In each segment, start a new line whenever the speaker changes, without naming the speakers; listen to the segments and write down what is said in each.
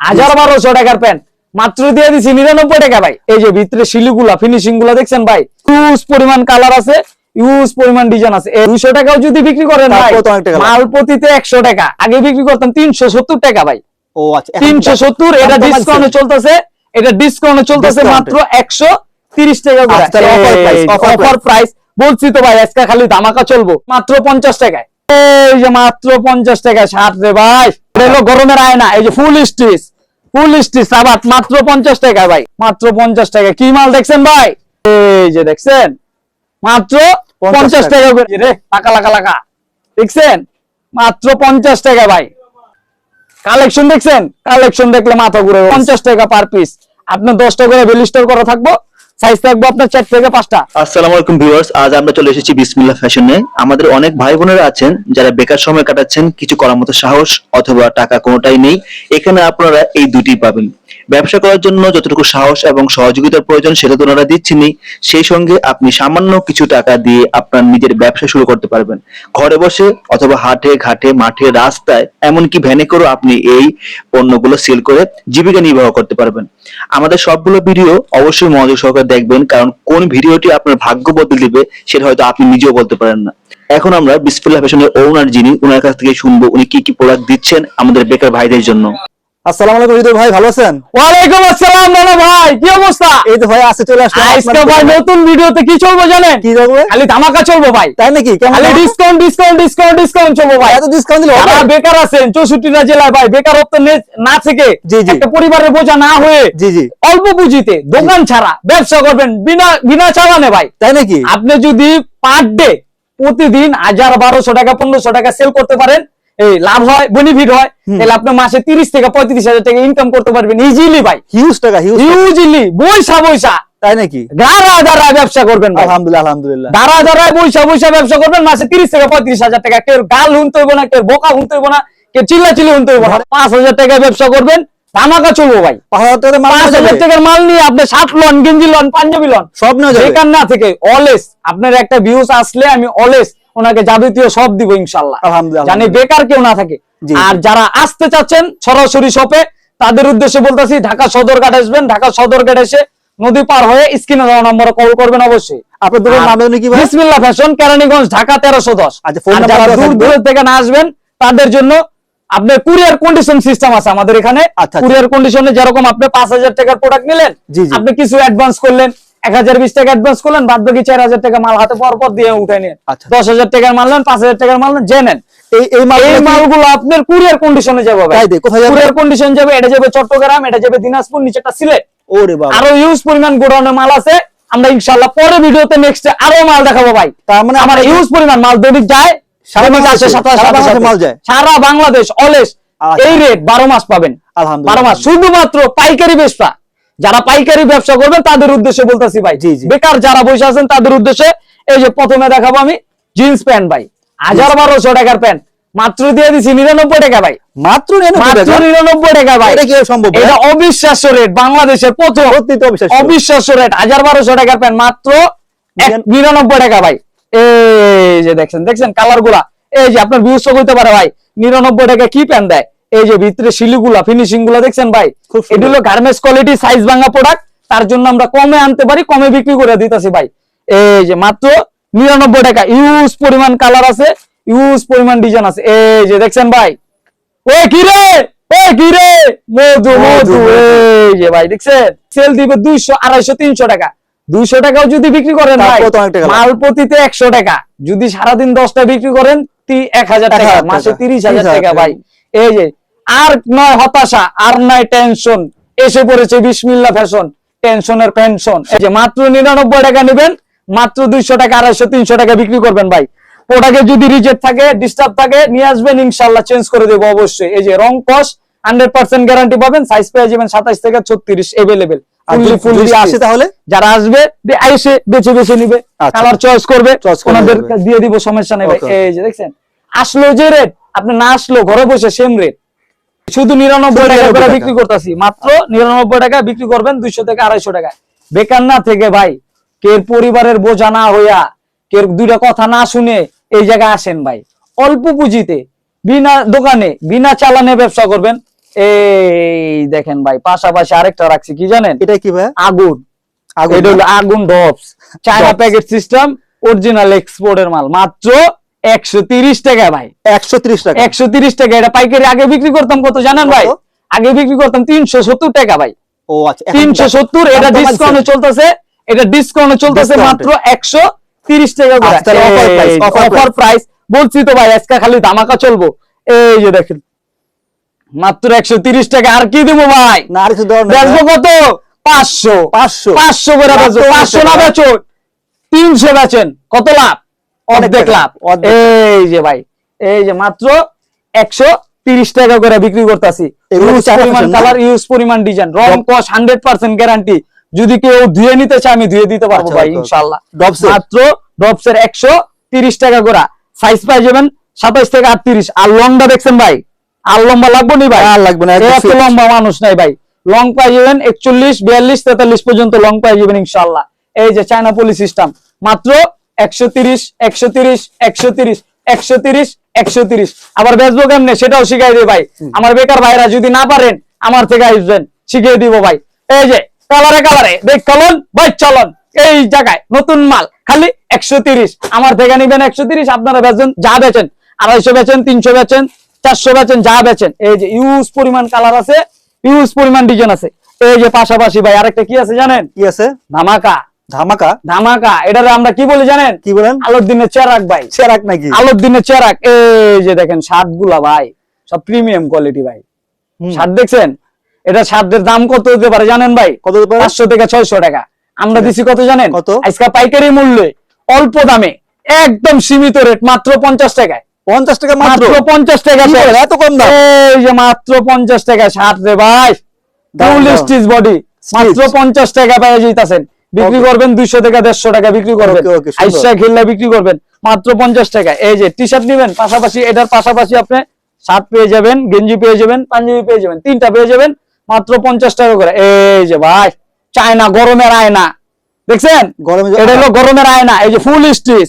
হাজার বারোশো টাকার প্যান্ট। মাত্র দিয়ে দিছি নিরানব্বই টাকা ভাই। এই যে ভিতরে শিলিগুলা ফিনিশিংগুলা দেখছেন ভাই? ইউজ পরিমাণ কালার আছে ইউজ পরিমাণ ডিজাইন আছে। দুশো টাকাও যদি বিক্রি করেন ভাই। মাল প্রতিতে একশো টাকা। আগে বিক্রি করতাম তিনশো সত্তর টাকা ভাই।
ও আচ্ছা
তিনশো সত্তর এটা। ডিসকাউন্টে চলতেছে এটা ডিসকাউন্টে চলতেছে মাত্র একশো তিরিশ টাকা করে।
আচ্ছা,
অফার প্রাইস বলছি তো ভাই আজকে খালি ধামাকা চলবো। মাত্র পঞ্চাশ টাকায়। এই যে মাত্র পঞ্চাশ টাকায় ষাট রে ভাই। এটা হলো গরমের আয়না এই যে ফুল স্টিচ ফুল স্টিচ সাবাত মাত্র পঞ্চাশ টাকায় ভাই মাত্র পঞ্চাশ টাকা। কি মাল দেখছেন ভাই? এই যে দেখছেন মাত্র পঞ্চাশ
টাকা।
টাকা করে। রে টাকা লাগা লাগা দেখছেন? মাত্র পঞ্চাশ টাকা ভাই। কালেকশন দেখছেন? কালেকশন দেখলে মাথা ঘুরে পঞ্চাশ টাকা পার পিস আপনার দশটা করে বেলিস্টার করা থাকব। পাঁচটা।
আসসালামু আলাইকুম আজ আমরা চলে এসেছি আমাদের অনেক ভাই বোনেরা আছেন যারা বেকার সময় কাটাচ্ছেন, কিছু করার মতো সাহস অথবা টাকা কোনোটাই নেই। এখানে আপনারা এই দুটি পাবেন। ব্যবসা করার জন্য যতটুকু সাহস এবং সহযোগিতার প্রয়োজন সেটা তো ওনারা দিচ্ছেনই। সেই সঙ্গে আপনি সামান্য কিছু টাকা দিয়ে আপনার নিজের ব্যবসা শুরু করতে পারবেন। ঘরে বসে অথবা হাটে, ঘাটে, মাঠে, রাস্তায় এমনকি ভ্যানে করেও আপনি এই পণ্যগুলো সেল করে জীবিকা নির্বাহ করতে পারবেন। আমাদের সবগুলো ভিডিও অবশ্যই মনোযোগ সহকারে দেখবেন, কারণ কোন ভিডিওটি আপনার ভাগ্য বদলে দিবে সেটা হয়তো আপনি নিজেও বলতে পারেন না। এখন আমরা বিসমিল্লাহ ফ্যাশনের ওনার যিনি ওনার কাছ থেকে শুনব উনি কি কি প্রোডাক্ট দিচ্ছেন আমাদের বেকার ভাইদের জন্য।
আসসালামু আলাইকুম হৃদয় ভাই ভালো আছেন?
ওয়ালাইকুম আসসালাম নানা ভাই কি অবস্থা?
এই তো ভাই আসতে চলে আসলাম।
আজকে ভাই নতুন ভিডিওতে কি চলবো জানেন?
কি দেখবে
খালি ধামাকা চলবো ভাই।
তাই নাকি?
খালি ডিসকাউন্ট ডিসকাউন্ট ডিসকাউন্ট ডিসকাউন্ট চলবো ভাই।
এত ডিসকাউন্ট দিলে
যারা বেকার আছেন চৌষট্টিটা জেলায় ভাই বেকারত্ব না থেকে। একটা পরিবারের বোঝা না হয়ে
জি জি।
অল্প পুঁজিতে দোকান ছাড়া ব্যবসা করবেন বিনা বিনা চালানে ভাই।
তাই নাকি?
আপনি যদি পার ডে প্রতিদিন হাজার বারোশো টাকা পনেরোশো টাকা সেল করতে পারেন এই লাভ হয় বেনিফিট হয় তাহলে আপনি মাসে তিরিশ থেকে পঁয়ত্রিশ হাজার টাকা ইনকাম করতে পারবেন ইজিলি ভাই।
হিউজ টাকা
বৈশা বৈশা।
তাই নাকি?
গাড়া ব্যবসা করবেন
আলহামদুলিল্লাহ আলহামদুলিল্লাহ।
দাঁড়া বৈশা বৈশা ব্যবসা করবেন মাসে তিরিশ থেকে পঁয়ত্রিশ হাজার টাকা। কেউ গাল হুনতে হইব না কেউ বোকা হুনতে হইব না কেউ চিল্লা চিল্লি হুনতে হইব না। পাঁচ হাজার টাকা ব্যবসা করবেন ধামাকা চলবো ভাই।
পাঁচ হাজার
টাকার মাল নিয়ে আপনি শার্ট লন গেঞ্জি লন পাঞ্জাবি লন।
সব
না থেকে অলেস আপনার একটা ভিউজ আসলে আমি অলেস ওনাকে যাবতীয় সব দিব ইনশাল্লাহ
আলহামদুলিল্লাহ,
জানি বেকার কেউ না থাকে। আর যারা আসতে চাচ্ছেন সরাসরি শপে তাদের উদ্দেশ্যে বলতেছি ঢাকা সদরঘাট আসবেন ঢাকা সদরঘাট এসে নদী পার হয়ে স্ক্রিনে দেওয়া নম্বরে কল করবেন অবশ্যই।
আপনার দোকান নাম কি
বিসমিল্লাহ ফ্যাশন কেরানীগঞ্জ ঢাকা তেরোশো দশ।
আচ্ছা,
যারা দূর দূরের থেকে না আসবেন তাদের জন্য আপনার কুরিয়ার কন্ডিশন সিস্টেম আছে আমাদের এখানে।
আচ্ছা, আচ্ছা।
কুরিয়ার কন্ডিশনে যেরকম আপনি পাঁচ হাজার টাকার প্রোডাক্ট নিলেন। আপনি কিছু অ্যাডভান্স করলেন এক হাজার বিশ টাকা অ্যাডভান্স করলেন বাদ বাকি চার হাজার টাকা মাল হাতে পর পর দিয়ে উঠাই নিন
আচ্ছা।
দশ হাজার টাকার মাল নেন পাঁচ হাজার টাকার মাল নেন জেনেন
এই এই
মালগুলো আপনার কুরিয়ার কন্ডিশনে যাবে
তাই কোথায়
কুরিয়ার কন্ডিশন যাবে এটা যাবে চট্টগ্রাম এটা যাবে দিনাজপুর নিচেটা সিলেট
ওরে বাবা
আরও ইউজ পরিমাণ গোডাউনে মাল আছে আমরা ইনশাল্লাহ পরে ভিডিওতে নেক্সট আরও মাল দেখাবো ভাই
তার মানে
আমার ইউজ পরিমাণ মাল দৈনিক যায়
সারা বাংলাদেশে
সাতাশ।
মাল যায়?
সারা বাংলাদেশ অলেস
আচ্ছা।
এই রেট বারো মাস পাবেন
আলহামদুলিল্লাহ।
বারো মাস শুধুমাত্র পাইকারি ব্যবসা যারা পাইকারি ব্যবসা করবেন তাদের উদ্দেশ্যে বলতেছি ভাই। বেকার যারা বসে আছেন তাদের উদ্দেশ্যে এই যে প্রথমে দেখাবো আমি জিন্স প্যান্ট ভাই। হাজার বারোশো টাকার প্যান্ট। মাত্র দিয়ে দিছি নিরানব্বই টাকা ভাই।
মাত্র নিরানব্বই টাকা?
ভাই।
এটা কি সম্ভব
এটা অবিশ্বাস্য রেট বাংলাদেশের প্রথম
অবিশ্বাস্য।
রেট হাজার বারোশো টাকার প্যান্ট। মাত্র নিরানব্বই টাকা ভাই। এই যে দেখছেন দেখছেন কালারগুলা। এই যে আপনার ভিউজ হইতে পারে ভাই। নিরানব্বই টাকা কি প্যান্ট দেয়? এই যে ভিতরে শিলিগুলা ফিনিশিংগুলা দেখছেন ভাই। এটা হলো গার্মেন্টস কোয়ালিটি সাইজ ভাঙা প্রোডাক্ট তার জন্য আমরা কমে আনতে পারি কমে বিক্রি করে দিতেছি ভাই। এই যে মাত্র নিরানব্বই টাকা। ইউজ পরিমাণ কালার আছে ইউজ পরিমাণ ডিজাইন আছে। এই যে দেখছেন ভাই। ও কি রে? ও কি রে? মধু মধু এই যে ভাই দেখছেন? সেল দিবে দুইশো আড়াইশো তিনশো টাকা। দুইশো টাকাও যদি বিক্রি করেন। মাল প্রতিতে একশো টাকা। যদি সারাদিন দশটা বিক্রি করেন এক হাজার টাকা।
1000
মাসে তিরিশ হাজার টাকা। ভাই। এই যে আর নয় হতাশা আর নয় টেনশন এসে পড়েছে বিসমিল্লা ফ্যাশন টেনশনের পেনশন এই যে মাত্র নিরানব্বই টাকা নেবেন মাত্র দুইশো টাকা আড়াইশো তিনশো টাকা বিক্রি করবেন ভাই। প্রোডাক্টে যদি রিজেক্ট থাকে ডিস্টার্ব থাকে নিয়ে আসবেন ইনশাল্লাহ চেঞ্জ করে দেবো অবশ্যই। এই যে রং কস হান্ড্রেড পার্সেন্ট গ্যারান্টি পাবেন সাইজ পেয়ে যাবেন সাতাইশ থেকে ছত্রিশ এভেলেবেল
তাহলে
যারা আসবে বেছে বেছে নিবে।
আচ্ছা।
কালার চয়েস করবে ওনাদের দিয়ে দিব সমস্যা নেই ভাই।
Okay.
এই যে দেখছেন আসলো যে রেট আপনি না আসলো ঘরে বসে সেম রেট শুধু নিরানব্বই টাকা করে বিক্রি করতেছি। মাত্র নিরানব্বই টাকা বিক্রি করবেন দুইশো থেকে আড়াইশো টাকা। বেকার না থেকে ভাই কে পরিবারের বোঝা না হইয়া কে দুইটা কথা না শুনে এই জায়গায় আসেন ভাই। অল্প পুঁজিতে বিনা দোকানে বিনা চালানে ব্যবসা করবেন। এই দেখেন ভাই পাশাপাশি আরেকটা রাখছি কি জানেন?
এটা কি ভাই?
আগুন।
আগুন
এটা হলো আগুন ডপস চায়না প্যাকেট সিস্টেম অরিজিনাল এক্সপোর্টের মাল। মাত্র একশো তিরিশ টাকা ভাই।
একশো ত্রিশ টাকা।
একশো তিরিশ টাকা। এটা পাইকারি আগে বিক্রি করতাম কত জানেন ভাই? আগে বিক্রি করতাম তিনশো সত্তর টাকা ভাই।
ও আচ্ছা এখন
তিনশো সত্তর এটা। ডিসকাউন্টে চলতেছে। এটা ডিসকাউন্টে চলতেছে মাত্র একশো তিরিশ টাকা করে।
আচ্ছা,
অফার প্রাইস বলছি তো ভাই আজকে খালি ধামাকা চলবো। এই যে দেখেন মাত্র একশো তিরিশ টাকা। আর কি দেবো ভাই?
না আর কিছু দেওয়ার
কত? পাঁচশো।
পাঁচশো।
পাঁচশো করে
মাত্র
বেচো পাঁচশো না
টাকা।
বেচো তিনশো বেচেন। কত লাভ? অর্ধেক লাভ। এই যে ভাই এই যে মাত্র একশো তিরিশ টাকা করে বিক্রি করতেছি? কালার ইউজ পরিমাণ ডিজাইন রং কস হান্ড্রেড পার্সেন্ট গ্যারান্টি যদি কেউ ধুয়ে নিতে চায় আমি ধুয়ে দিতে পারব
আচ্ছা,
ভাই
okay.
ইনশাল্লাহ মাত্র একশো তিরিশ টাকা করে। সাইজ পাই যাবেন সাতাইশ থেকে আটত্রিশ। আর লংটা দেখছেন ভাই? আর লম্বা লাগবো নি ভাই?
আর লাগবে না,
এত লম্বা মানুষ নাই ভাই। লং পাই যাবেন একচল্লিশ বিয়াল্লিশ তেতাল্লিশ পর্যন্ত লং পাই যাবেন ইনশাল্লাহ এই যে চায়না পলি সিস্টেম মাত্র একশো তিরিশ একশো তিরিশ একশো তিরিশ একশো তিরিশ একশো তিরিশ। আবার বেচবো কেমনে? সেটাও শিখাই দিই ভাই। আমার বেকার ভাইরা যদি না পারেন আমার থেকে আসবেন। শিখিয়ে দিব ভাই। এই যে কালারে কালারে দেখ চলন ভাই চলন। এই জায়গায় নতুন মাল খালি একশো তিরিশ। আমার থেকে নিবেন একশো তিরিশ আপনারা বেচেন যা বেচেন। আড়াইশো বেচেন তিনশো বেচেন চারশো বেচেন যা বেচেন। এই যে ইউজ পরিমাণ কালার আছে ইউজ পরিমাণ ডিজাইন আছে। এই যে পাশাপাশি ভাই আরেকটা কি আছে জানেন?
কি আছে?
ধামাকা।
ধামাকা?
ধামাকা। এটারে আমরা কি বলি জানেন?
কি বলেন?
আলোর দিনে চেরাক ভাই।
সেরাক নাকি?
আলোর দিনে চেরাক। এই যে দেখেন শার্টগুলা ভাই। সব প্রিমিয়াম কোয়ালিটি ভাই। শার্ট দেখছেন? এটা শার্টের দাম কত হতে পারে জানেন ভাই?
কত হতে পারে?
পাঁচশো থেকে ছয়শো টাকা। আমরা দিছি কত জানেন?
কত?
আজকে পাইকারি মূল্যে অল্প দামে একদম সীমিত রেট মাত্র পঞ্চাশ টাকায়।
পঞ্চাশ টাকা মাত্র?
পঞ্চাশ টাকা
এত কম দাম?
এই যে মাত্র পঞ্চাশ টাকা শার্ট রে ভাই। বডি মাত্র পঞ্চাশ টাকা পেয়ে যেতেছেন বিক্রি করবেন দুইশো টাকা দেড়শো টাকা বিক্রি করবেন। আইসা খেললে বিক্রি করবেন। মাত্র পঞ্চাশ টাকা। এই যে টি শার্ট নিবেন পাশাপাশি এটার পাশাপাশি আপনি শার্ট পেয়ে যাবেন গেঞ্জি পেয়ে যাবেন পাঞ্জাবি পেয়ে যাবেন তিনটা পেয়ে যাবেন মাত্র পঞ্চাশ টাকা করে। এই যে ভাই চায়না গরমের আয়না। দেখছেন? এটা হলো গরমের আয়না। এই যে ফুল স্টিচ।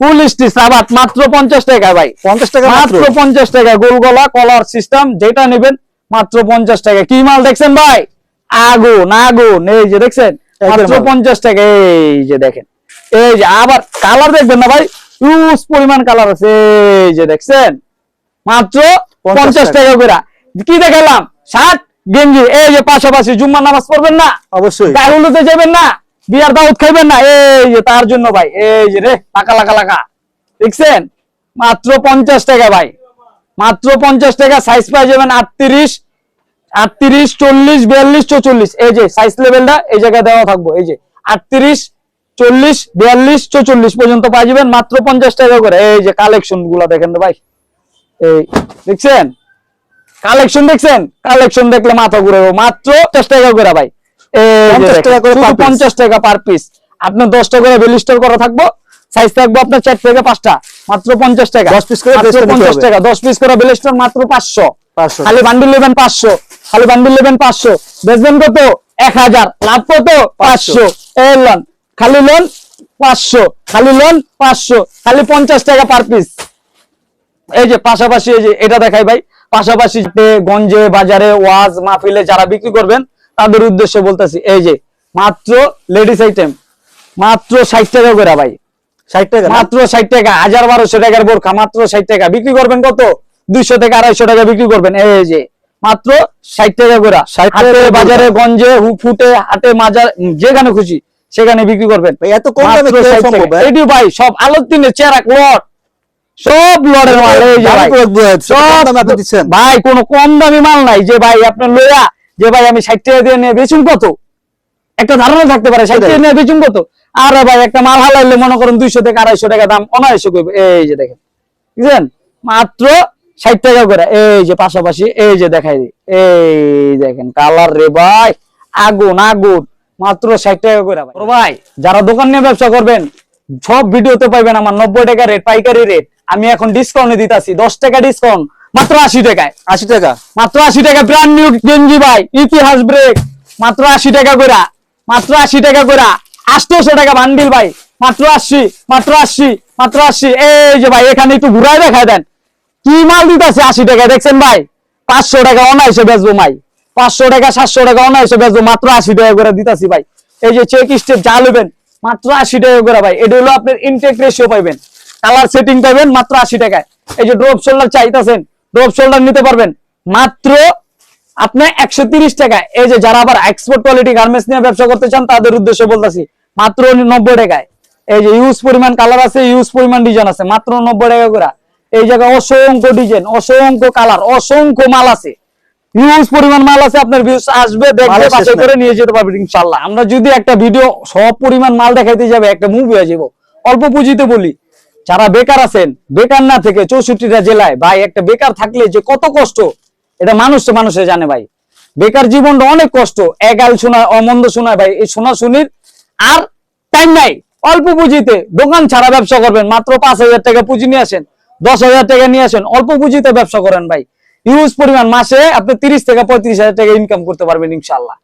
ফুল স্টিচ রাবাত মাত্র পঞ্চাশ টাকা ভাই।
পঞ্চাশ টাকা মাত্র?
পঞ্চাশ টাকা। গোল গলা কলার সিস্টেম যেটা নেবেন মাত্র পঞ্চাশ টাকা। কি মাল দেখছেন ভাই? আগুন আগুন এই যে দেখছেন? মাত্র। পঞ্চাশ টাকা এই যে দেখেন। এই যে আবার কালার দেখবেন না ভাই? ইউজ পরিমাণ কালার আছে এই যে দেখছেন? মাত্র
50
পঞ্চাশ
টাকা।
করে। কি দেখালাম? শার্ট গেঞ্জি এই যে পাশাপাশি জুম্মা নামাজ পড়বেন না?
অবশ্যই।
গায়ে যাবেন না? বিয়ার দাওয়াত খাইবেন না? এই যে তার জন্য ভাই এই যে রে লাকা লাকা লাকা। দেখছেন? মাত্র পঞ্চাশ টাকা ভাই। মাত্র পঞ্চাশ টাকা সাইজ পাই যাবেন আটত্রিশ। আটত্রিশ চল্লিশ বিয়াল্লিশ চৌচল্লিশ। এই যে সাইজ লেভেলটা এই জায়গায় দেওয়া থাকব। এই যে আটত্রিশ চল্লিশ বিয়াল্লিশ চৌচল্লিশ পর্যন্ত পাই যাবেন মাত্র পঞ্চাশ টাকা করে। এই যে কালেকশনগুলা দেখেন ভাই। এই দেখছেন? কালেকশন দেখছেন? কালেকশন দেখলে মাথা ঘুরে মাত্র পঞ্চাশ টাকা করে ভাই। এই যে
50 টাকা করে
শুধু
per piece।
পঞ্চাশ টাকা পার পিস আপনার দশটা করে বেলিস্টার করা থাকব। সাইজ থাকব আপনার চার থেকে পাঁচটা। মাত্র পঞ্চাশ টাকা।
10 piece করে
পঞ্চাশ টাকা। দশ পিস করে বেলিস্টার মাত্র পাঁচশো। খালি বান্ডিল নেবেন পাঁচশো। খালি বান্ডিল নেবেন পাঁচশো বেচবেন কত? এক হাজার লাভ কত? পাঁচশো। এই লোন খালি লোন পাঁচশো খালি লোন পাঁচশো খালি পঞ্চাশ টাকা পার পিস এই যে পাশাপাশি এই যে এটা দেখাই ভাই পাশাপাশি গঞ্জে বাজারে ওয়াজ মাহফিলে যারা বিক্রি করবেন তাদের উদ্দেশ্যে বলতেছি এই যে মাত্র লেডিস আইটেম মাত্র ষাট টাকা করে ভাই।
ষাট টাকা
মাত্র ষাট টাকা হাজার বারোশো টাকার বোরখা মাত্র ষাট টাকা। বিক্রি করবেন কত? দুইশো থেকে আড়াইশো টাকা বিক্রি করবেন। এই যে মাত্র ষাট টাকা করে।
60 টাকা
বাজারে গঞ্জে ফুটে হাটে মাজার যেখানে খুশি সেখানে বিক্রি করবেন।
এত কম দামে
মাত্র
কীভাবে
60
সম্ভব,
টাকা।
ভাই?
সব আলোর দিনে চেরাক লট। সব লড়ের মাল এই যে সব
দিচ্ছেন।
ভাই কোনো কম দামি মাল নাই যে ভাই আপনার লইয়া যে ভাই আমি ষাট টাকা দিয়ে নিয়ে বেচুন কত? একটা ধারণা থাকতে পারে ষাট টাকা নিয়ে বেচুন কত? আরে ভাই একটা মাল হালাইলে মনে করেন দুইশো থেকে আড়াইশো টাকা দাম অনায়াসে করবে এই যে দেখেন বুঝলেন মাত্র ষাট টাকা করে। এই যে পাশাপাশি এই যে দেখাই এই দেখেন কালার রে ভাই আগুন আগুন। মাত্র ষাট টাকা করে ভাই। ভাই। যারা দোকান নিয়ে ব্যবসা করবেন সব ভিডিওতে পাইবেন আমার নব্বই টাকা রেট পাইকারি রেট আমি এখন ডিসকাউন্টে দিতাছি দশ টাকা ডিসকাউন্ট মাত্র আশি টাকায়।
আশি টাকা?
মাত্র আশি টাকা ব্র্যান্ড নিউ গেঞ্জি ভাই ইতিহাস ব্রেক মাত্র আশি টাকা করে মাত্র আশি টাকা করে। আটশোশো টাকা বান্ডিল ভাই। মাত্র আশি মাত্র আশি মাত্র আশি। এই যে ভাই এখানে একটু ঘুরাই দেখায় দেন। কি মাল দিতেছে? আশি টাকা, দেখছেন ভাই? পাঁচশো টাকা বেচবো মাই। পাঁচশো টাকা, সাতশো টাকা বেচবো, মাত্র আশি টাকা করে ভাই। এই যে চেক স্টেপ যা নেবেন মাত্র আশি টাকা করে ভাই। এটা হলো আপনার ইনটেক রেশিও পাইবেন। কালার সেটিং মাত্র আশি টাকায়। এই যে ড্রপ শোল্ডার চাইতেছেন ড্রপ শোল্ডার নিতে পারবেন। মাত্র আপনি একশো তিরিশ টাকা এই যে যারা আবার এক্সপোর্ট কোয়ালিটি গার্মেন্টস নিয়ে ব্যবসা করতে চান, তাদের উদ্দেশ্যে বলতেছি, মাত্র নব্বই টাকায়। এই যে ইউজ পরিমাণ কালার আছে ইউজ পরিমাণ ডিজাইন আছে, মাত্র নব্বই টাকা করে। এই জায়গায় অসংখ্য ডিজাইন অসংখ্য কালার অসংখ্য মাল আছে। হিউজ পরিমাণ মাল আছে আপনার ভিউজ আসবে দেখবে বাছাই করে নিয়ে যেতে পারবেন ইনশাল্লাহ আমরা যদি একটা ভিডিও সব পরিমাণ মাল দেখাইতে যাবে একটা মুভি হয়ে যাব। অল্প পুঁজিতে বলি যারা বেকার আছেন বেকার না থেকে চৌষট্টিটা জেলায় ভাই একটা বেকার থাকলে যে কত কষ্ট এটা মানুষ তো মানুষে জানে ভাই। বেকার জীবনটা অনেক কষ্ট। এগাল শোনায় অমন্দ শোনায় ভাই এই শোনা শুনির আর টাইম নাই। অল্প পুঁজিতে দোকান ছাড়া ব্যবসা করবেন মাত্র পাঁচ হাজার টাকা পুঁজি নিয়ে আসেন। দশ হাজার টাকা নিয়ে আসেন। অল্প পুঁজিতে ব্যবসা করেন ভাই। ইউজ পরিমাণ। মাসে আপনি তিরিশ থেকে পঁয়ত্রিশ হাজার টাকা ইনকাম করতে পারবেন ইনশাল্লাহ